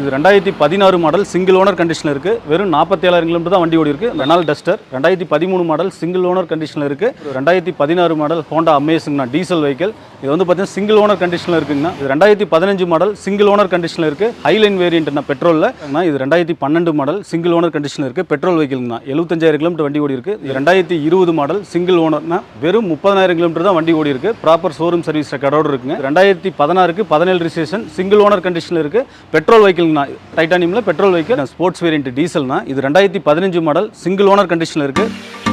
இது ரெண்டாயிரத்தி பதினாறு மாடல் சிங்கிள் ஓனர் கண்டிஷனில் இருக்குது வெறும் நாற்பத்தேழாயிரம் கிலோமீட்டர் தான் வண்டி ஓடி இருக்கு. ரெனால் டஸ்டர் ரெண்டாயிரத்தி பதிமூணு மாடல் சிங்கிள் ஓனர் கண்டிஷனில் இருக்குது ரெண்டாயிரத்தி பதினாறு மாடல் ஹோண்டா அமேசிங்னா டீசல் வெஹிக்கல் இது வந்து பார்த்தீங்கன்னா சிங்கிள் ஓனர் கண்டிஷனில் இருக்குங்கண்ணா. இது ரெண்டாயிரத்தி பதினஞ்சு மாடல் சிங்கிள் ஓனர் கண்டிஷனில் இருக்குது ஹைலைன் வேரியன்ட்னா பெட்ரோலில் இது ரெண்டாயிரத்தி பன்னெண்டு மாடல் சிங்கிள் ஓனர் கண்டிஷனில் இருக்குது பெட்ரோல் வெஹிக்கிள்னா எழுபத்தஞ்சாயிரம் கிலோமீட்டர் வண்டி ஓடி இருக்குது இது ரெண்டாயிரத்தி இருபது மாடல் சிங்கிள் ஓனர்னா வெறும் முப்பதாயிரம் கிலோமீட்டர் தான் வண்டி ஓடி இருக்குது ப்ராப்பர் ஷோரூம் சர்வீஸ் ரெக்கார்டோடு இருக்குங்க. ரெண்டாயிரத்தி பதினாறுக்கு பதினேழு ரிசேஷன் சிங்கிள் ஓனர் கண்டிஷனில் இருக்குது பெட்ரோல் வெஹிக்கிள்னா டைட்டானியமில் பெட்ரோல் வைக்க ஸ்போர்ட்ஸ் வேரியன்ட் டீசல்னா இது ரெண்டாயிரத்தி பதினஞ்சு மாடல் சிங்கிள் ஓனர் கண்டிஷனில் இருக்குது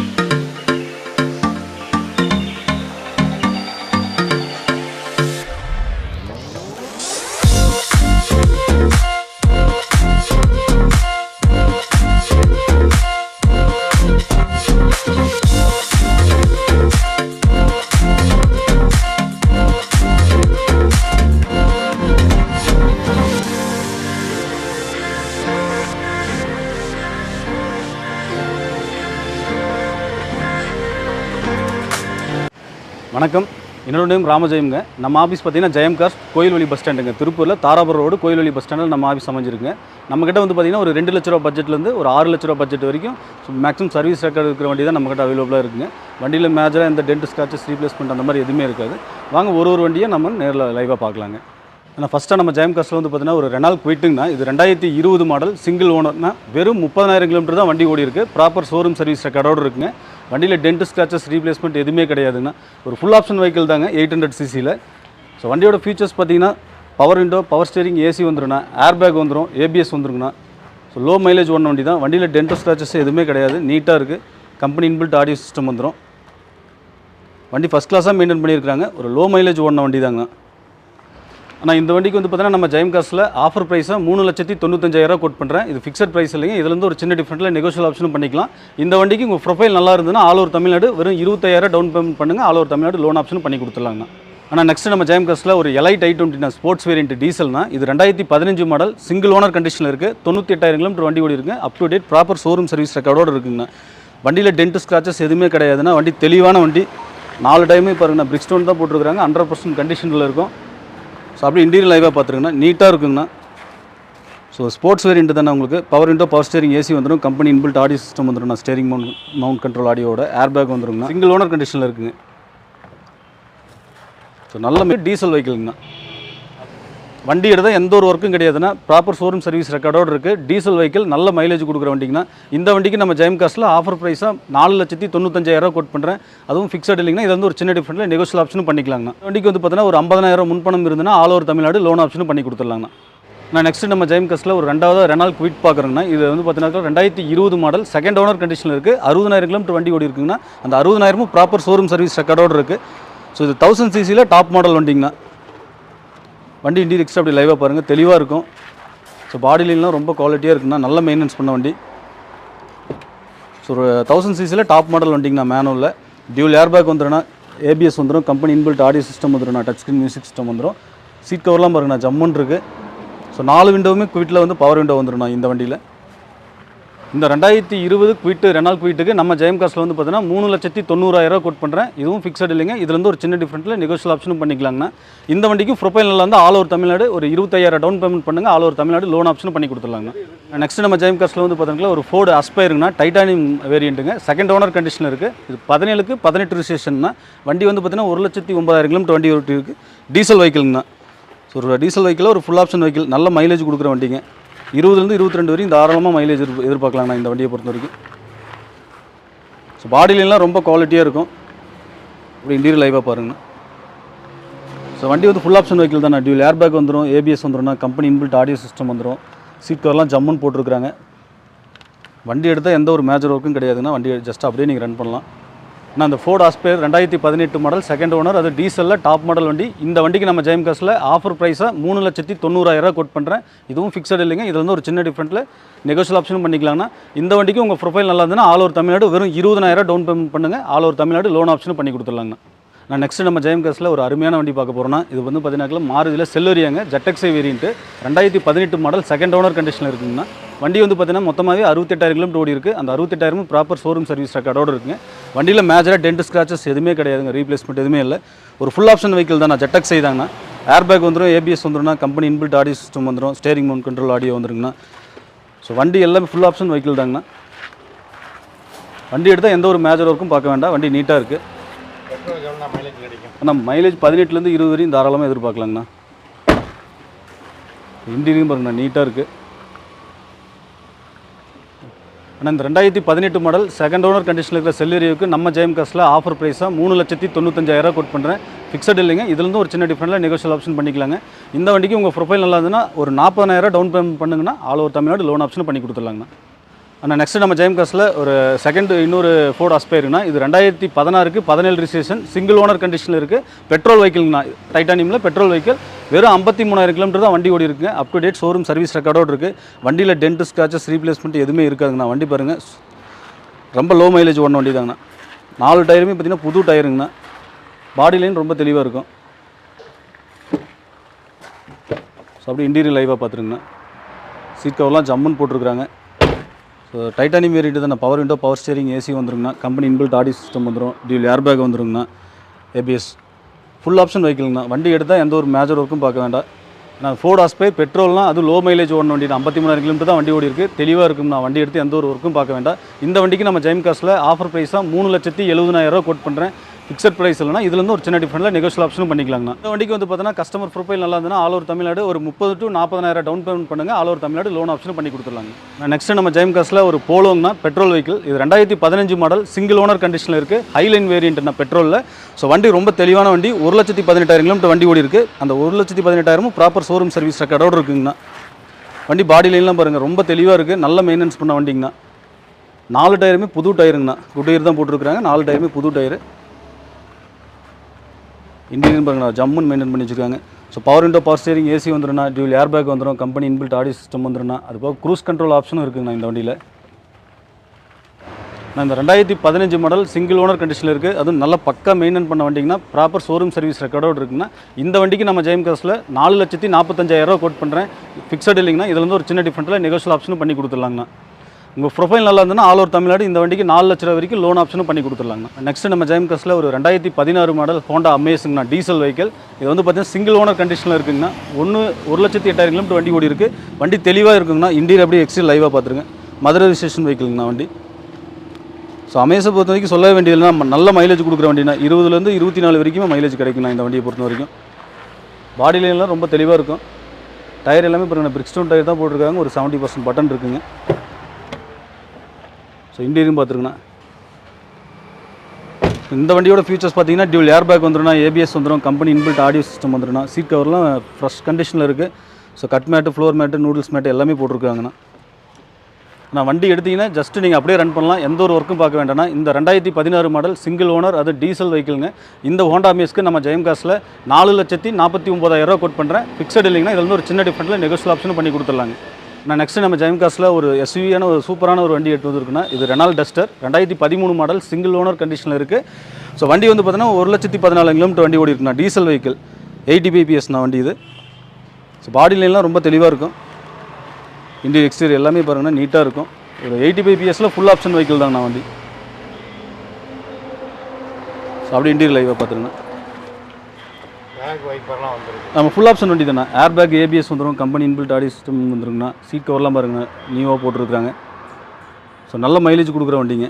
வணக்கம். என்னோட நேம் ராமஜெயம்ங்க. நம்ம ஆஃபீஸ் பார்த்தீங்கன்னா ஜெயம் கார்ஸ் கோயில்வழி பஸ் ஸ்டாண்டுங்க திருப்பூரில் தாராபுரம் ரோடு கோயில்வழி பஸ் ஸ்டாண்டில் நம்ம ஆஃபீஸ் அமைஞ்சிருக்குங்க. நம்மக்கிட்ட வந்து பார்த்தீங்கன்னா ஒரு ரெண்டு லட்ச ரூபா பட்ஜெட்லேருந்து ஒரு ஆறு லட்ச ரூபா பட்ஜெட் வரைக்கும் மேக்ஸிமம் சர்வீஸ் ரெக்கார்டு இருக்கிற வண்டி தான் நம்மக்கிட்ட அவைலபிளாக இருக்குங்க. வண்டியில் மேஜராக எந்த டென்ட் ஸ்காட்சஸ் ரீப்ளேஸ்மெண்ட் அந்த மாதிரி எதுவுமே இருக்காது. வாங்க ஒரு ஒரு வண்டியை நம்ம நேரில் லைவாக பார்க்கலாங்க. ஆனால் ஃபஸ்ட்டாக நம்ம ஜெயம் காஸ்ட்டில் வந்து பார்த்தீங்கன்னா ஒரு ரெனால் குவிட்டுங்கண்ணா இது ரெண்டாயிரத்தி இருபது மாடல் சிங்கிள் ஓனர்னா வெறும் முப்பதாயிரம் கிலோமீட்டர் தான் வண்டி ஓடி இருக்குது ப்ராப்பர் ஷோரூம் சர்வீஸ் ரெக்கார்டோடு இருக்குங்க. வண்டியில் டென்ட் ஸ்க்ராச்சஸ் ரீப்ளேஸ்மெண்ட் எதுவுமே கிடையாதுன்னா ஒரு ஃபுல் ஆப்ஷன் வெஹிக்கிள் தாங்க எயிட் ஹண்ட்ரட் சிசியில் ஸோ வண்டியோட ஃபீச்சர்ஸ் பார்த்தீங்கன்னா power window power steering AC வந்துருண்ணா air bag வந்துடும் ஏபிஎஸ் வந்துருங்கண்ணா ஸோ லோ மைலேஜ் ஒன் வண்டி தான். வண்டியில் டென்ட் ஸ்க்ராச்சஸ் எதுவுமே கிடையாது. நீட்டாக இருக்குது கம்பெனி இன்பில்ட் ஆடியோ சிஸ்டம் வந்துடும் வண்டி ஃபஸ்ட் கிளாஸாக மெயின்டைன் பண்ணியிருக்காங்க ஒரு லோ மைலேஜ் ஓடின வண்டி தாங்கண்ணா ஆனால் இந்த வண்டிக்கு வந்து பார்த்தீங்கன்னா நம்ம ஜெயம் காசில் ஆஃபர் ப்ரைஸாக மூணு லட்சத்தி தொண்ணூத்தஞ்சாயிரம் கோட் பண்ணுறேன் இது ஃபிக்ஸட் ப்ரைஸ் இல்லைங்க. இதுலேருந்து ஒரு சின்ன டிஃப்ரெண்ட்டில் நெகோஷியல் ஆப்ஷனும் பண்ணிக்கலாம். இந்த வண்டிக்கு உங்கள் ப்ரொஃபைல் நல்லா இருந்ததுன்னா ஆல் ஓவர் தமிழ்நாடு வெறும் இருபத்தாயிரம் டவுன் பேமெண்ட் பண்ணுங்கள் all over Tamil Nadu loan option பண்ணி கொடுத்துலாங்கண்ணா ஆனால் நெக்ஸ்ட் நம்ம ஜெயம் காசில் ஒரு Elite i twenty sports variant டீசல்னா இது ரெண்டாயிரத்தி பதினஞ்சு மாடல் சிங்கிள் ஓனர் கண்டிஷனில் இருக்குது தொண்ணூற்றி எட்டாயிரம் கிலோமீட்டர் வண்டி ஓடி இருக்குது up to date proper showroom service ரெக்கார்டோடு இருக்குங்கண்ணா வண்டியில் டென்ட் ஸ்க்ராச்சஸ் எதுவுமே கிடையாதுன்னா வண்டி தெளிவான வண்டி. நாலு டைமே பாருங்கண்ணா பிரிக்ஸ்டோன் தான் போட்டிருக்காங்க ஹண்ட்ரட் பர்சன்ட் கண்டிஷனில் இருக்கும். ஸோ அப்படியே இன்டீரியர் லைவாக பார்த்துருங்கண்ணா. நீட்டாக இருக்குங்கண்ணா. ஸோ ஸ்போர்ட்ஸ் வேரியன்ட் தானே உங்களுக்கு? Power window power steering AC வந்துடும் கம்பெனி இன்பில்ட் ஆடியோ சிஸ்டம் வந்துடும் ஸ்டேரிங் மவுண்ட் மவுண்ட் கண்ட்ரோல் ஆடியோட ஏர் பேக் வந்துருங்கண்ணா. சிங்கிள் ஓனர் கண்டிஷனில் இருக்குங்க. ஸோ நல்ல டீசல் வெஹிக்கிள்ங்கண்ணா வண்டி எடுத்தால் எந்த ஒரு ஒர்க்கும் கிடையாதுன்னா ப்ராப்பர் ஷோரூம் சர்வீஸ் ரெக்கார்டோடு இருக்குது டீசல் வெஹிக்கிள் நல்ல மைலேஜ் கொடுக்குற வண்டிங்கண்ணா இந்த வண்டிக்கு நம்ம ஜெயம் காஸ்ட்டில் ஆஃபர் ப்ரைஸாக நாலு லட்சத்தி தொண்ணூத்தஞ்சாயிரம் கோட் பண்ணுறேன் அதுவும் ஃபிக்ஸட் இல்லைங்கன்னா இது வந்து ஒரு சின்ன டிஃப்ரெண்ட்டில் நெகோஷியல் ஆப்ஷனும் பண்ணிக்கலாங்கண்ணா. வண்டிக்கு வந்து பார்த்தீங்கன்னா ஒரு ஐம்பதாயிரம் முன்பணம் இருந்ததுன்னா ஆல் ஓவர் தமிழ்நாடு லோன் ஆப்ஷனும் பண்ணி கொடுத்துடலாங்கண்ணா. நான் நெக்ஸ்ட் நம்ம ஜெயம் காஸ்ட்டில் ஒரு ரெண்டாவது ரெனால் குவிட் பார்க்குறேங்கண்ணா. இது வந்து பார்த்தீங்கன்னா ரெண்டாயிரத்தி இருபது மாடல் செகண்ட் ஓனர் கண்டிஷனில் இருக்குது அறுபதாயிரம் கிலோமீட்டர் வண்டி ஓடி இருக்குங்கன்னா அந்த அறுபதாயிரமும் ப்ராப்பர் ஷோரூம் சர்வீஸ் ரெக்கார்டோடு இருக்குது ஸோ இது தௌசண்ட் சிசியில் டாப் மாடல் வண்டிங்கண்ணா. வண்டி இன்டீரியர் அப்படி லைவாக பாருங்கள் தெளிவாக இருக்கும். ஸோ பாடிலாம் ரொம்ப குவாலிட்டியாக இருக்குண்ணா நல்ல மெயின்டெனன்ஸ் பண்ண வண்டி. ஸோ ஒரு தௌசண்ட் சிசியில் டாப் மாடல் வண்டிங்கண்ணா மேனுவலில் டியூல் ஏர் பேக் வந்துடும்னா ஏபிஎஸ் வந்துடும் கம்பெனி இன்பில்ட் ஆடியோ சிஸ்டம் வந்துடும் டச் ஸ்க்ரீன் மியூசிக் சிஸ்டம் வந்துடும் சீட் கவர்லாம் பாருங்கண்ணா ஜம்முன் இருக்குது ஸோ நாலு விண்டோவுமே குவிட்டில் வந்து பவர் விண்டோ வந்துடும் இந்த வண்டியில். இந்த ரெண்டாயிரத்தி இருபது குவிட்டு ரெனால் குவிட்டுக்கு நம்ம ஜெயம் காஸ்ட்டில் வந்து பார்த்தீங்கன்னா மூணு லட்சத்தி தொண்ணூறாயிரம் கோட் பண்ணுறேன் இதுவும் ஃபிக்ஸட் இல்லைங்க. இதுலேருந்து ஒரு சின்ன டிஃப்ரெண்ட்டில் நெகோஷியல் ஆப்ஷனும் பண்ணிக்கலாங்கண்ணா. இந்த வண்டிக்கும் ப்ரொஃபைல் நல்லா வந்து ஆல் ஓவர் தமிழ்நாடு ஒரு இருபத்தாயிரம் டவுன் பேமெண்ட் பண்ணுங்கள் ஆல் ஓவர் தமிழ்நாடு லோன் ஆப்ஷனும் பண்ணி கொடுத்துருலாங்க நெக்ஸ்ட் நம்ம ஜெயம் காஸ்ட்டில் வந்து பார்த்தீங்கன்னா ஒரு ஃபோர்டு அஸ்பைருங்கண்ணா டைட்டானியம் வேரியண்ட்டுங்க செகண்ட் ஓனர் கண்டிஷன் இருக்குது இது பதினேழுக்கு பதினெட்டு ரிஜிஸ்ட்ரேஷன்னா வண்டி வந்து பார்த்தீங்கன்னா ஒரு லட்சத்தி ஒன்பதாயிரம் கிலோமீட்டர் வண்டி ஓட்டி இருக்குது டீசல் வெஹிக்கிள்னா ஸோ ஒரு டீசல் வெஹிக்கிள் ஒரு ஃபுல் ஆப்ஷன் வெஹிக்கிள் நல்ல மைலேஜ் கொடுக்குற வண்டிங்க. இருபதுலேருந்து இருபத்தி ரெண்டு வரையும் தாராளமாக மைலேஜ் எதிர்பார்க்கலாம் இந்த வண்டியை பொறுத்த வரைக்கும். ஸோ பாடியிலலாம் ரொம்ப குவாலிட்டியாக இருக்கும். இப்படி இன்டீரியர் லைவாக பாருங்கண்ணா. ஸோ வண்டி வந்து ஃபுல் ஆப்ஷன் வெஹிக்கிள் தானே டியூல் ஏர் பேக் வந்துடும் ஏபிஎஸ் வந்துடும்னா கம்பெனி இன்பில்ட் ஆடியோ சிஸ்டம் வந்துடும் சீட் கவர்லாம் ஜம்முன்னு போட்டிருக்கிறாங்க. வண்டி எடுத்தால் எந்த ஒரு மேஜர் ஒர்க்கும் கிடையாதுன்னா வண்டி ஜஸ்ட் அப்படியே நீங்கள் ரன் பண்ணலாம். நான் அந்த ஃபோர்ட் ஆஸ்பேர் ரெண்டாயிரத்தி பதினெட்டு மாடல் செகண்ட் ஓனர் அது டீசலில் டாப் மாடல் வண்டி. இந்த வண்டிக்கு நம்ம ஜெயம் காசில் ஆஃபர் ப்ரைஸாக மூணு லட்சத்தி தொண்ணூறாயிரம் கோட் பண்ணுறேன் இதுவும் ஃபிக்ஸட் இல்லைங்க. இது வந்து ஒரு சின்ன டிஃப்ரெண்ட்டில் நெகோஷியல் ஆப்ஷனும் பண்ணிக்கலாம்னா இந்த வண்டிக்கு உங்கள் ப்ரொஃபைல் நல்லா இருந்ததுன்னா ஆல் ஓவர் தமிழ்நாடு வெறும் இருபதாயிரம் டவுன் பேமெண்ட் பண்ணுங்கள் ஆல் ஓவர் தமிழ்நாடு லோன் ஆப்ஷனும் பண்ணி கொடுத்துடலாங்கண்ணா நான் நெக்ஸ்ட் நம்ம ஜெயம் காசில் ஒரு அருமையான வண்டி பார்க்க போகிறோம்னா இது வந்து பார்த்தீங்கன்னா மாறுதியில் செல்லரியாங்க ஜெட்டக்ஸை வேரியன்ட்டு ரெண்டாயிரத்தி பதினெட்டு மாடல் செகண்ட் ஓனர் கண்டிஷனில் இருக்குங்கண்ணா. வண்டி வந்து பார்த்தீங்கன்னா மொத்தமாகவே அறுபத்தெட்டாயிரம் கிலோமீட்டர் ஓடி இருக்குது அந்த அறுபத்தெட்டாயிரமும் ப்ராப்பர் ஷோரூம் சர்வீஸ் ரெக்கார்டோடு இருக்குங்க. வண்டியில் மேஜராக டென்ட் ஸ்க்ராச்சஸ் எதுவுமே கிடையாதுங்க. ரீப்ளேஸ்மெண்ட் எதுவுமே இல்லை. ஒரு ஃபுல் ஆப்ஷன் வெஹிக்கிள் தான். நான் ஜெட்டக் செய்தாங்கன்னா ஏர் பேக் வந்துடும் ஏபிஎஸ் வந்துடும்னா கம்பெனி இன்பில்ட் ஆடியோ சிஸ்டம் வந்துடும் ஸ்டேரிங் மவுண்ட் கண்ட்ரோல் ஆடியோ வந்துருங்கண்ணா ஸோ வண்டி எல்லாமே ஃபுல் ஆப்ஷன் வெஹிக்கிள் தாங்கண்ணா. வண்டி எடுத்தால் எந்த ஒரு மேஜர் ஒர்க்கும் பார்க்க வேண்டாம். வண்டி நீட்டாக இருக்குது மைலேஜ் கிடைக்கும் ஆனால் மைலேஜ் பதினெட்டுலேருந்து இருபது வரையும் தாராளமாக எதிர்பார்க்கலாங்கண்ணா. இன்டீரியரும் பாருங்கண்ணா நீட்டாக இருக்குது ஆனால் இந்த ரெண்டாயிரத்தி பதினெட்டு மாடல் செகண்ட் ஓனர் கண்டிஷனில் இருக்கிற செல்லரிவுக்கு நம்ம ஜெயம் காஸ்ட்டில் ஆஃபர் ப்ரைஸாக மூணு லட்சத்தி தொண்ணூத்தஞ்சாயிரம் கோட் பண்ணுறேன் ஃபிக்ஸட் இல்லைங்க. இதுலேருந்து ஒரு சின்ன டிஃப்ரெண்ட்டில் நெகோஷியல் ஆப்ஷன் பண்ணிக்கலாங்க. இந்த வண்டிக்கு உங்கள் ப்ரொஃபைல் நல்லா இருந்ததுன்னா ஒரு நாற்பதாயிரம் டவுன் பேமெண்ட் பண்ணுங்கன்னா all over Tamil Nadu loan option பண்ணி கொடுத்துடலாங்கண்ணா. ஆனால் நெக்ஸ்ட் நம்ம ஜெயம் காஸ்ட்டில் ஒரு செகண்ட் இன்னொரு ஃபோர்ட் அஸ்பைருனா இது ரெண்டாயிரத்தி பதினாறுக்கு பதினேழு ரிஜிஸ்ட்ரேஷன் சிங்கிள் ஓனர் கண்டிஷனில் இருக்குது பெட்ரோல் வெஹிக்கிள்னா டைட்டானியமில் பெட்ரோல் வெஹிக்கிள் வெறும் ஐம்பத்தி மூணாயிரம் கிலோமீட்டர் தான் வண்டி ஓடி இருக்குங்க up to date showroom service ரெக்கார்டோடு இருக்குது வண்டியில் டென்ட் ஸ்க்ராச்சஸ் ரீப்ளேஸ்மெண்ட் எதுவுமே இருக்காதுங்கண்ணா. வண்டி பாருங்கள் ரொம்ப லோ மைலேஜ் ஓடின வண்டி தாங்கண்ணா. நாலு டயருமே பார்த்திங்கன்னா புது டயருங்கண்ணா பாடி லைன் ரொம்ப தெளிவாக இருக்கும். ஸோ அப்படியே இன்டீரியர் லைவாக பார்த்துருங்கண்ணா சீட் கவர்லாம் ஜம்முன்னு போட்டிருக்குறாங்க. ஸோ டைட்டானியம் வேரியண்ட் தான்? Power window power steering AC வந்துருங்கண்ணா company inbuilt audio system வந்துடும் டியூல் ஏர் பேக் வந்துருங்கண்ணா ஏபிஎஸ் ஃபுல் ஆப்ஷன் வெஹிக்கிள்ங்கண்ணா வண்டி எடுத்தால் எந்த ஒரு மேஜர் ஒர்க்கும் பார்க்க வேண்டாம். நான் ஃபோர்ட் ஆஸ்பை பெட்ரோல்னால் அது லோ மைலேஜ் ஓடின வண்டி. ஐம்பத்தி மூணாயிரம் கிலோமீட்டர் தான் வண்டி ஓடி இருக்குது தெளிவாக இருக்கும்ண்ணா. வண்டி எடுத்து எந்த ஒரு ஒர்க்கும் பார்க்க வேண்டாம். இந்த வண்டிக்கு நம்ம ஜெயம் காஸ்ட்டில் ஆஃபர் ப்ரைஸாக மூணு லட்சத்தி எழுபதாயிரம் ரூபா கோட் பண்ணுறேன் ஃபிக்ஸட் ப்ரைஸ் இல்லைனா இதுலேருந்து ஒரு சின்ன டிஃப்ரெண்ட்டில் நெகோஷியல் ஆப்ஷனும் பண்ணிக்கலாங்கண்ணா. இந்த வண்டிக்கு வந்து பார்த்தீங்கன்னா கஸ்டமர் ப்ரொஃபைல் நல்லா இருந்ததுன்னா ஆல் ஓவர் தமிழ்நாடு ஒரு முப்பது டு நாற்பதாயிரம் டவுன் பேமெண்ட் பண்ணுங்கள் ஆல் ஓவர் தமிழ்நாடு லோன் ஆப்ஷனும் பண்ணி கொடுத்துருலாங்க நெக்ஸ்ட் நம்ம ஜெயம் காஸ்ட்டில் ஒரு போலோங்கண்ணா பெட்ரோல் வெஹிக்கிள் இது ரெண்டாயிரத்தி பதினஞ்சு மாடல் சிங்கிள் ஓனர் கண்டிஷனில் இருக்குது ஹைலைன் வேரியண்ட்னா பெட்ரோலில் ஸோ வண்டி ரொம்ப தெளிவான வண்டி. ஒரு லட்சத்தி பதினெட்டாயிரம் கிலோமீட்டர் வண்டி ஓடி இருக்குது அந்த ஒரு லட்சத்தி பதினெட்டாயிரமும் ப்ராப்பர் ஷோரூம் சர்வீஸ் ரெக்கார்டோடு இருக்குங்கண்ணா. வண்டி பாடி லைன்லாம் பாருங்கள் ரொம்ப தெளிவாக இருக்குது நல்ல மெயின்டெனன்ஸ் பண்ண வண்டிங்கண்ணா. நாலு டயருமே புது டயருங்கண்ணா குட் டயர் தான் போட்டிருக்கிறாங்க. நாலு டயருமே புது டயரு இன்டீரியர் பாருங்கண்ணா ஜம்முன்னு மெயின்டைன் பண்ணி வச்சிருக்காங்க. So power window power steering AC வந்துடும்ண்ணா dual air bag வந்துடும் கம்பெனி இன்பில்ட் ஆடியோ சிஸ்டம் வந்துடும்ண்ணா அது போக க்ரூஸ் கண்ட்ரோல் ஆப்ஷனும் இருக்குங்கண்ணா இந்த வண்டியில். நான் இந்த ரெண்டாயிரத்தி பதினஞ்சு மாடல் சிங்கிள் ஓனர் கண்டிஷனில் இருக்குது அதுவும் நல்ல பக்கா மெயின்டைன் பண்ண வண்டிங்கன்னா ப்ராப்பர் ஷோரூம் சர்வீஸ் ரெக்கார்டோடு இருக்குன்னா இந்த வண்டிக்கு நம்ம ஜெயம் காசில் நாலு லட்சத்தி நாற்பத்தஞ்சாயிரம் கோட் பண்ணுறேன் ஃபிக்ஸட் இல்லைங்கன்னா இதுலேருந்து ஒரு சின்ன டிஃப்ரெண்ட்டில் நெகோஷியல் ஆப்ஷனும் பண்ணி கொடுத்துடலாங்கண்ணா. உங்கள் ப்ரொஃபைல் நல்லா இருந்ததுன்னா ஆல் ஓவர் தமிழ்நாடு இந்த வண்டிக்கு நாலு லட்ச ரூபா வரைக்கும் லோன் ஆப்ஷனும் பண்ணி கொடுத்துடலாங்க. நெக்ஸ்ட் நம்ம ஜெயம் காசில் ஒரு ரெண்டாயிரத்தி பதினாறு மாடல் ஹோண்டா அமேசிங்னா டீசல் வெஹிக்கல் இது வந்து பார்த்தீங்கன்னா சிங்கிள் ஓனர் கண்டிஷனில் இருக்குங்கண்ணா ஒன்று ஒரு லட்சத்தி எட்டாயிரம் கிலோமீட்டர் வண்டி ஓடி இருக்குது வண்டி தெளிவாக இருக்குங்கண்ணா. இண்டியர் அப்படியே எக்ஸ்ட்ரீல் லைவாக பார்த்துருங்க மதுரை ரிஜிஸ்ட்ரேஷன் வெஹிக்கிள்ங்கண்ணா வண்டி. ஸோ அமேசை பொறுத்த வரைக்கும் சொல்ல வேண்டியதுனா நல்ல மைலேஜ் கொடுக்குற வண்டினா இருபதுலேருந்து இருபத்தி நாலு வரைக்கும் மைலேஜ் கிடைக்குண்ணா இந்த வண்டியை பொறுத்த வரைக்கும். பாடி லைன்லாம் ரொம்ப தெளிவாக இருக்கும். டயர் எல்லாமே இப்போ பிரிக்ஸ்டோன் டயர் தான் போட்டிருக்காங்க. ஒரு செவன்ட்டி பர்சன்ட் பட்டன் இருக்குங்க. ஸோ இன்டீரியரும் பார்த்துருங்கண்ணா இந்த வண்டியோட ஃபீச்சர்ஸ் பார்த்தீங்கன்னா டியூல் ஏர் பேக் வந்துடும் ஏபிஎஸ் வந்துடும் கம்பெனி இன்பில்ட் ஆடியோ சிஸ்டம் வந்துடும் சீட் கவர்லாம் ஃப்ரெஷ் கண்டிஷனில் இருக்குது so cut mat floor mat noodles mat எல்லாமே போட்டிருக்காங்கண்ணா. நான் வண்டி எடுத்தீங்கன்னா ஜஸ்ட்டு நீங்கள் அப்படியே ரன் பண்ணலாம். எந்த ஒரு ஒர்க்கும் பார்க்க வேண்டாம்னா இந்த ரெண்டாயிரத்தி பதினாறு மாடல் சிங்கிள் ஓனர் அது டீசல் வெஹிக்கிள்ங்க இந்த ஹோண்டா மிஸ்க்கு நம்ம ஜெயம் காசில் நாலு லட்சத்தி நாற்பத்தி ஒம்பதாயிரம் ரூபா கோட் பண்ணுறேன் ஃபிக்ஸட் இல்லைங்கன்னா இதில் வந்து ஒரு சின்ன டிஃப்ரெண்ட்டில் நெகோஷியல் ஆப்ஷனும் பண்ணி கொடுத்துடலாங்க. நான் நெக்ஸ்ட் நம்ம ஜெயம் காஸில் ஒரு எஸ்யூவியான ஒரு சூப்பரான ஒரு வண்டி எடுத்து வந்திருக்குன்னா இது ரெனால் டஸ்டர் ரெண்டாயிரத்தி பதிமூணு மாடல் சிங்கிள் ஓனர் கண்டிஷனில் இருக்குது ஸோ வண்டி வந்து பார்த்தீங்கன்னா ஒரு லட்சத்தி பதினாலு கிலோமீட்டர் வண்டி ஓடி இருக்குண்ணா. டீசல் வெஹிக்கிள் எயிட்டி பிபிஎஸ்னா வண்டி இது. ஸோ பாடி லைன்லாம் ரொம்ப தெளிவாக இருக்கும். இன்டீரியர் எக்ஸ்டீரியர் எல்லாமே பாருங்கன்னா நீட்டாக இருக்கும். ஒரு eighty five full option vehicle தாங்கண்ணா வண்டி. ஸோ அப்படியே இன்டீரியர் லைவாக பார்த்துருங்க நம்ம ஃபுல் ஆப்ஷன் வண்டி தானே ஏர் பேக் ஏபிஎஸ் வந்துடும் கம்பெனி இன்பில்ட் ஆடி சிஸ்டம் வந்துருங்கண்ணா சீட் கவர்லாம் பாருங்கண்ணா. நியூவாக போட்டிருக்காங்க ஸோ நல்ல மைலேஜ் கொடுக்குற வண்டிங்க.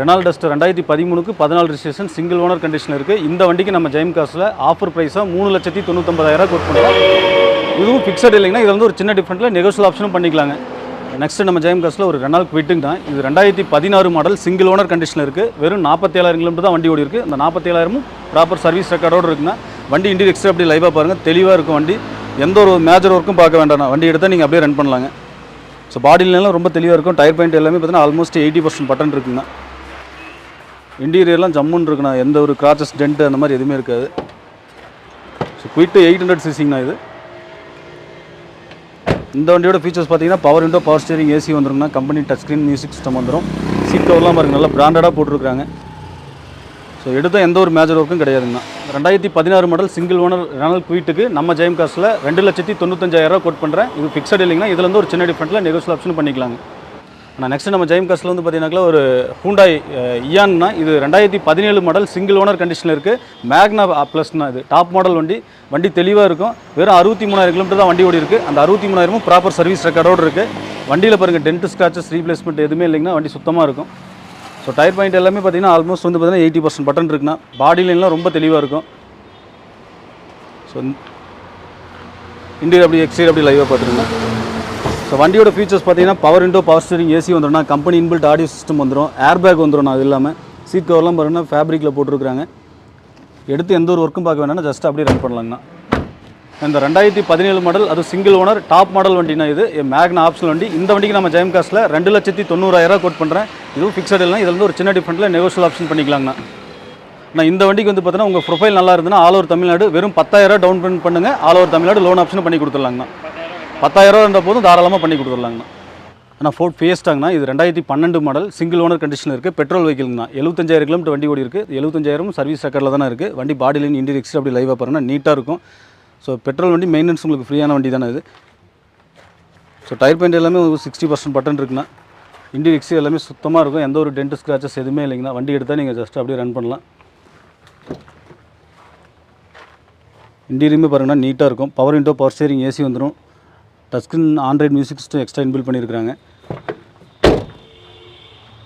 ரெனால் டஸ்ட் ரெண்டாயிரத்தி பதிமூணுக்கு பதினாலு ரிஜிஸ்ட்ரேஷன் சிங்கிள் ஓனர் கண்டிஷன் இருக்குது இந்த வண்டிக்கு நம்ம ஜெயம் காசில் ஆஃபர் ப்ரைஸாக மூணு லட்சத்தி தொண்ணூத்தொம்பதாயிரம் கோட் பண்ணுறோம் இதுவும் ஃபிக்ஸட் இல்லைங்கன்னா இதில் வந்து ஒரு சின்ன டிஃப்ரெண்ட்டில் நெகோஷியல் ஆப்ஷனும் பண்ணிக்கலாங்க. நெக்ஸ்ட் நம்ம ஜெயம் காசில் ஒரு ரெனால் குவிட்டுங்க தான். இது ரெண்டாயிரத்தி பதினாறு மாடல் சிங்கிள் ஓனர் கண்டிஷனில் இருக்குது வெறும் நாற்பத்தேழாயிரம் கிலோமீட்டர் தான் வண்டி ஓடி இருக்குது அந்த நாற்பத்தேழாயிரமும் ப்ராப்பர் சர்வீஸ் ரெக்கார்டோடு இருக்குங்க வண்டி இன்டீரியர் எக்ஸ்ட்ரா அப்படி லைவாக பாருங்கள் தெளிவாக இருக்கும் வண்டி. எந்த ஒரு மேஜர் ஒர்க்கும் பார்க்க வேண்டாம். வண்டி எடுத்தால் நீங்கள் அப்படியே ரன் பண்ணலாங்க. ஸோ பாடியிலலாம் ரொம்ப தெளிவாக இருக்கும். டயர் பாயிண்ட் எல்லாமே பார்த்தீங்கன்னா ஆல்மோஸ்ட் எயிட்டி பர்சன்ட் பட்டன் இருக்குங்க. இன்டீரியர்லாம் ஜம்முன்னு இருக்குண்ணா. எந்த ஒரு கிராச்சஸ் டென்ட் அந்த மாதிரி எதுவுமே இருக்காது. ஸோ குயிட்டு எயிட் ஹண்ட்ரட் சிசிங்கண்ணா இது. இந்த வண்டியோட ஃபீச்சர்ஸ் பார்த்தீங்கன்னா power window power steering AC வந்துருங்கண்ணா company touch screen music system வந்துடும் சீட் கவர்லாம் பாருங்க நல்லா பிராண்டடாக போட்டிருக்காங்க ஸோ எடுத்த எந்த ஒரு மேஜர் ஒர்க்கும் கிடையாதுங்கண்ணா ரெண்டாயிரத்தி பதினாறு மாடல் சிங்கிள் ஓனர் ரெனல் குயிட்டுக்கு நம்ம ஜெயம் காசில் ரெண்டு லட்சத்தி தொண்ணூத்தஞ்சாயிரரூவா கோட் பண்ணுறேன் இது ஃபிக்ஸட் இல்லைங்கன்னா இதுல இருந்து ஒரு சின்ன டிஃப்ரெண்ட்டில் நெகோஷியல் ஆப்ஷன் பண்ணிக்கலாங்க. ஆனால் நெக்ஸ்ட் நம்ம ஜெயம் காஸ்ட்டில் வந்து பார்த்தீங்கன்னாக்கா ஒரு ஹூண்டாய் இயான்னா இது ரெண்டாயிரத்தி பதினேழு மாடல் சிங்கிள் ஓனர் கண்டிஷனில் இருக்குது மேக்னா ப்ளஸ்னா இது டாப் மாடல் வண்டி. வண்டி தெளிவாக இருக்கும். வெறும் அறுபத்தி மூணாயிரம் கிலோமீட்டர் தான் வண்டி ஓடி இருக்குது அந்த அறுபத்தி மூணாயிரமும் ப்ராப்பர் சர்வீஸ் ரெக்கார்டோடு இருக்குது வண்டியில் பாருங்கள் டென்ட் ஸ்க்ராச்சஸ் ரீப்ளேஸ்மெண்ட் எதுவுமே இல்லைங்கன்னா வண்டி சுத்தமாக இருக்கும். ஸோ டயர் பாயிண்ட் எல்லாமே பார்த்தீங்கன்னா ஆல்மோஸ்ட் வந்து பார்த்தீங்கன்னா எயிட்டி பர்சன்ட் பட்டன் இருக்குன்னா பாடி லைன்லாம் ரொம்ப தெளிவாக இருக்கும். ஸோ இன்டீரியர் அப்படி எக்ஸ்டீரியர் அப்படி லைவாக பார்த்துருங்க. ஸோ வண்டியோட ஃபீச்சர்ஸ் பார்த்தீங்கன்னா power window power steering AC வந்துடும்னா company inbuilt audio system வந்துடும் ஏர் பேக் வந்துடும் அது இல்லாமல் சீட் கவர்லாம் பாருங்கன்னா ஃபேப்ரிக்கில் போட்டிருக்காங்க எடுத்து எந்த ஒரு ஒர்க்கும் பார்க்க வேணாம்னா ஜஸ்ட் அப்படியே ரன் பண்ணலாங்கண்ணா. இந்த ரெண்டாயிரத்தி பதினேழு மாடல் அது சிங்கிள் ஓனர் டாப் மாடல் வண்டினா இது. மேக்னா ஆப்ஷனல் வண்டி. இந்த வண்டிக்கு நம்ம ஜெயம் காஸ்ட்டில் ரெண்டு லட்சத்தி தொண்ணூறாயிரம் கோட் பண்ணுறேன் இதுவும் ஃபிக்ஸட் இல்லை இதில் வந்து ஒரு சின்ன டிஃபரெண்ட்டில் நெகோஷியல் ஆப்ஷன் பண்ணிக்கலாங்கண்ணா. நான் இந்த வண்டிக்கு வந்து பார்த்தீங்கன்னா உங்கள் ப்ரொஃபைல் நல்லா இருந்ததுன்னா ஆல் ஓவர் தமிழ்நாடு வெறும் பத்தாயிரம் டவுன் பேமெண்ட் பண்ணுங்கள் all over Tamil Nadu loan option பண்ணி கொடுத்துடலாங்கண்ணா. பத்தாயிரம் இருந்த போதும் தாராளமாக பண்ணி கொடுத்துடலாங்கண்ணா. ஆனால் ஃபோர்ட் ஃபேஸ்டாங்கண்ணா இது ரெண்டாயிரத்தி பன்னெண்டு மாடல் சிங்கிள் ஓனர் கண்டிஷன் இருக்குது பெட்ரோல் வெஹிக்கிள்னா எழுபத்தஞ்சாயிரம் கிலோமீட்டர் வண்டி ஓடி இருக்குது எழுபத்தஞ்சாயிரம் சர்வீஸ் ரெக்கார்டில் தானே இருக்குது வண்டி பாடி லைன் எக்ஸ்ட்ரா அப்படி லைவாக பாருங்கன்னா நீட்டாக இருக்கும். ஸோ பெட்ரோல் வண்டி மெயின்டெனன்ஸ் உங்களுக்கு ஃப்ரீயான வண்டி தானே இது. ஸோ டயர் பெயிண்ட் எல்லாமே ஒரு சிக்ஸ்டி பர்சன்ட் பட்டன் இருக்குண்ணா. இன்டீரியர் எல்லாமே சுத்தமாக இருக்கும். எந்த ஒரு டென்ட் ஸ்க்ராச்சஸ் எதுவுமே இல்லைங்கண்ணா. வண்டி எடுத்தால் நீங்கள் ஜஸ்ட் அப்படியே ரன் பண்ணலாம். இன்டீரியருமே பாருங்கன்னா நீட்டாக இருக்கும். Power window power steering AC வந்துடும் டஸ்கின் ஆண்ட்ராய்ட் மியூசிக் சிஸ்டம் எக்ஸ்ட்ரா இன்பில் பண்ணியிருக்கிறாங்க.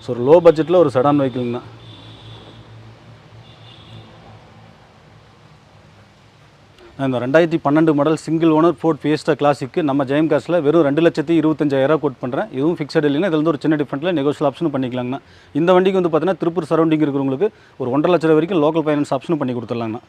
ஸோ ஒரு லோ பட்ஜெட்டில் ஒரு சடான் வெஹிக்கிள்ங்கண்ணா இந்த ரெண்டாயிரத்தி பன்னெண்டு model single owner Ford Fiesta கிளாசிக்கு நம்ம ஜெயம் காசில் வெறும் ரெண்டு லட்சத்தி இருபத்தஞ்சாயிரம் கோட் பண்ணுறேன் இதுவும் ஃபிக்ஸட் இல்லைன்னா இதில் வந்து ஒரு சின்ன டிஃபரெண்ட்டில் நெகோஷியல் ஆப்ஷன் பண்ணிக்கலாங்கண்ணா. இந்த வண்டிக்கு வந்து பார்த்தீங்கன்னா திருப்பூர் சரௌண்டிங் இருக்கிறவங்களுக்கு ஒரு ஒன்றரை லட்சம் வரைக்கும் லோக்கல் ஃபைனான்ஸ் ஆப்ஷனும் பண்ணி கொடுத்துடலாங்கண்ணா.